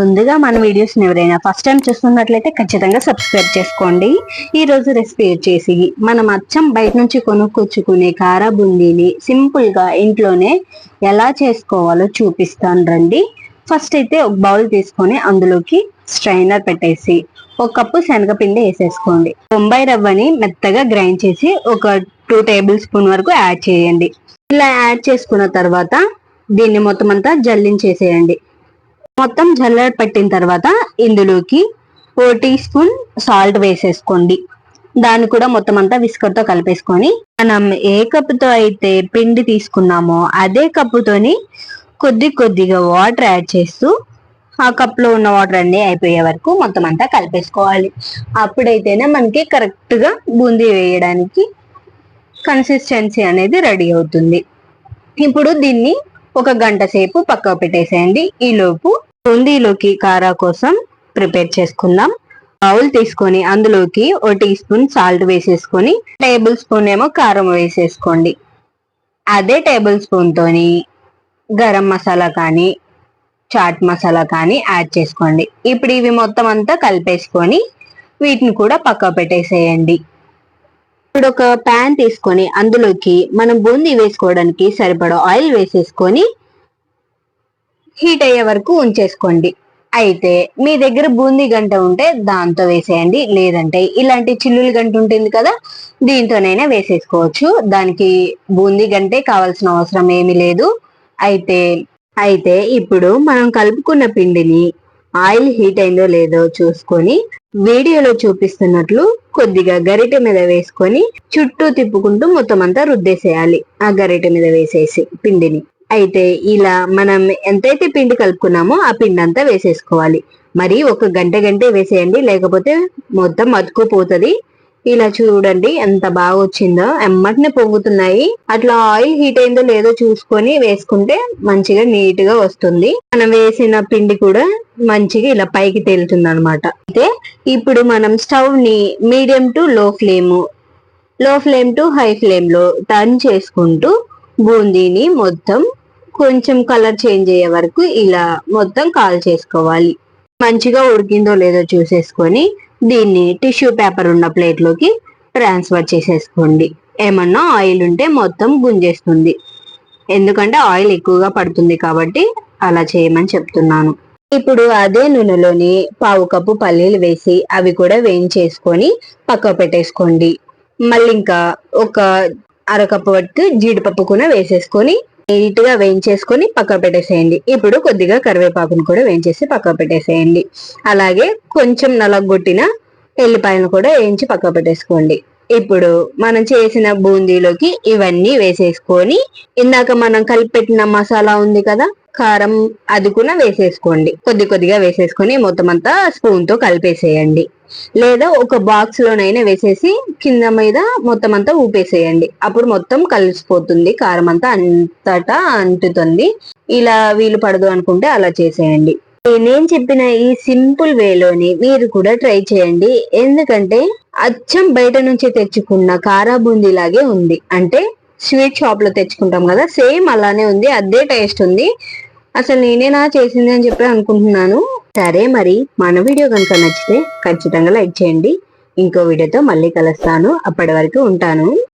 ముందుగా మన వీడియోస్ని ఎవరైనా ఫస్ట్ టైం చూస్తున్నట్లయితే ఖచ్చితంగా సబ్స్క్రైబ్ చేసుకోండి. ఈ రోజు రెసిపీ వచ్చేసి మనం అచ్చం బయట నుంచి కొనుక్కొచ్చుకునే కారా బుందీని సింపుల్గా ఇంట్లోనే ఎలా చేసుకోవాలో చూపిస్తాను రండి. ఫస్ట్ అయితే ఒక బౌల్ తీసుకొని అందులోకి స్ట్రైనర్ పెట్టేసి ఒక కప్పు శనగపిండి వేసేసుకోండి. బొంబాయి రవ్వని మెత్తగా గ్రైండ్ చేసి ఒక టూ టేబుల్ స్పూన్ వరకు యాడ్ చేయండి. ఇలా యాడ్ చేసుకున్న తర్వాత దీన్ని మొత్తం అంతా జల్లించేసేయండి. మొత్తం జల్లెడ పెట్టిన తర్వాత ఇందులోకి ఓ టీ స్పూన్ సాల్ట్ వేసేసుకోండి. దాన్ని కూడా మొత్తం అంతా విస్కర్తో కలిపేసుకొని మనం ఏ కప్పుతో అయితే పిండి తీసుకున్నామో అదే కప్పుతోని కొద్ది కొద్దిగా వాటర్ యాడ్ చేస్తూ ఆ కప్లో ఉన్న వాటర్ అన్ని అయిపోయే వరకు మొత్తం అంతా కలిపేసుకోవాలి. అప్పుడైతేనే మనకి కరెక్ట్గా బూందీ వేయడానికి కన్సిస్టెన్సీ అనేది రెడీ అవుతుంది. ఇప్పుడు దీన్ని ఒక గంట సేపు పక్కకు పెట్టేసేయండి. ఈలోపు బూందీలోకి కారా కోసం ప్రిపేర్ చేసుకుందాం. బౌల్ తీసుకొని అందులోకి ఒక టీ స్పూన్ సాల్ట్ వేసేసుకొని టేబుల్ స్పూన్ ఏమో కారం వేసేసుకోండి. అదే టేబుల్ స్పూన్తోని గరం మసాలా కానీ చాట్ మసాలా కానీ యాడ్ చేసుకోండి. ఇప్పుడు ఇవి మొత్తం అంతా కలిపేసుకొని వీటిని కూడా పక్క పెట్టేసేయండి. ఇప్పుడు ఒక ప్యాన్ తీసుకొని అందులోకి మనం బూందీ వేసుకోవడానికి సరిపడా ఆయిల్ వేసేసుకొని హీట్ అయ్యే వరకు ఉంచేసుకోండి. అయితే మీ దగ్గర బూందీ గంట ఉంటే దాంతో వేసేయండి. లేదంటే ఇలాంటి చిల్లులు గంట ఉంటుంది కదా దీంతోనైనా వేసేసుకోవచ్చు. దానికి బూందీ గంటే కావాల్సిన అవసరం ఏమీ లేదు. అయితే అయితే ఇప్పుడు మనం కలుపుకున్న పిండిని ఆయిల్ హీట్ అయిందో లేదో చూసుకొని వీడియోలో చూపిస్తున్నట్లు కొద్దిగా గరిటె మీద వేసుకొని చుట్టూ తిప్పుకుంటూ మొత్తం అంతా రుద్దేసేయాలి. ఆ గరిటె మీద వేసేసి పిండిని. అయితే ఇలా మనం ఎంతైతే పిండి కలుపుకున్నామో ఆ పిండి అంతా వేసేసుకోవాలి. మరి ఒక గంట గంటే వేసేయండి లేకపోతే మొత్తం అతుకుపోతుంది ఇలా చూడండి ఎంత బాగా వచ్చిందో. ఎమ్మటినే పొంగుతున్నాయి. అట్లా ఆయిల్ హీట్ అయిందో లేదో చూసుకొని వేసుకుంటే మంచిగా నీట్గా వస్తుంది. మనం వేసిన పిండి కూడా మంచిగా ఇలా పైకి తేలుతుంది అనమాట అయితే ఇప్పుడు మనం స్టవ్ని మీడియం టు లో ఫ్లేమ్లో ఫ్లేమ్ టు హై ఫ్లేమ్లో టర్న్ చేసుకుంటూ బూందీని మొత్తం కొంచెం కలర్ చేంజ్ అయ్యే వరకు ఇలా మొత్తం కాల్ చేసుకోవాలి. మంచిగా ఉడికిందో లేదో చూసేసుకొని దీన్ని టిష్యూ పేపర్ ఉన్న ప్లేట్లోకి ట్రాన్స్ఫర్ చేసేసుకోండి. ఏమన్నా ఆయిల్ ఉంటే మొత్తం గుంజేస్తుంది. ఎందుకంటే ఆయిల్ ఎక్కువగా పడుతుంది కాబట్టి అలా చేయమని చెప్తున్నాను. ఇప్పుడు అదే నూనెలోని పావు కప్పు పల్లీలు వేసి అవి కూడా వేయించేసుకొని పక్క పెట్టేసుకోండి. మళ్ళీ ఇంకా ఒక అరకప్పు వరకు జీడిపప్పు కూడా వేసేసుకొని నీట్గా వేయించేసుకొని పక్క పెట్టేసేయండి. ఇప్పుడు కొద్దిగా కరివేపాకును కూడా వేయించేసి పక్క పెట్టేసేయండి. అలాగే కొంచెం నలగొట్టిన ఎల్లిపాయలను కూడా వేయించి పక్క పెట్టేసుకోండి. ఇప్పుడు మనం చేసిన బూందీలోకి ఇవన్నీ వేసేసుకొని ఇందాక మనం కలిపెట్టిన మసాలా ఉంది కదా కారం అది కూడా వేసేసుకోండి. కొద్ది కొద్దిగా వేసేసుకొని మొత్తం అంతా స్పూన్తో కలిపేసేయండి. లేదా ఒక బాక్స్ లోనైనా వేసేసి కింద మీద మొత్తం అంతా ఊపేసేయండి. అప్పుడు మొత్తం కలిసిపోతుంది కారం అంతా అంతటా అంటుతుంది. ఇలా వీలు పడదు అనుకుంటే అలా చేసేయండి. నేను చెప్పిన ఈ సింపుల్ వేలోని మీరు కూడా ట్రై చేయండి. ఎందుకంటే అచ్చం బయట నుంచి తెచ్చుకున్న కారా బూందీ లాగే ఉంది. అంటే స్వీట్ షాప్లో తెచ్చుకుంటాం కదా సేమ్ అలానే ఉంది అదే టేస్ట్ ఉంది. అసలు నేనేనా చేసింది అని చెప్పి అనుకుంటున్నాను. సరే మరి మన వీడియో కనుక నచ్చితే ఖచ్చితంగా లైక్ చేయండి. ఇంకో వీడియోతో మళ్ళీ కలుస్తాను. అప్పటి వరకు ఉంటాను.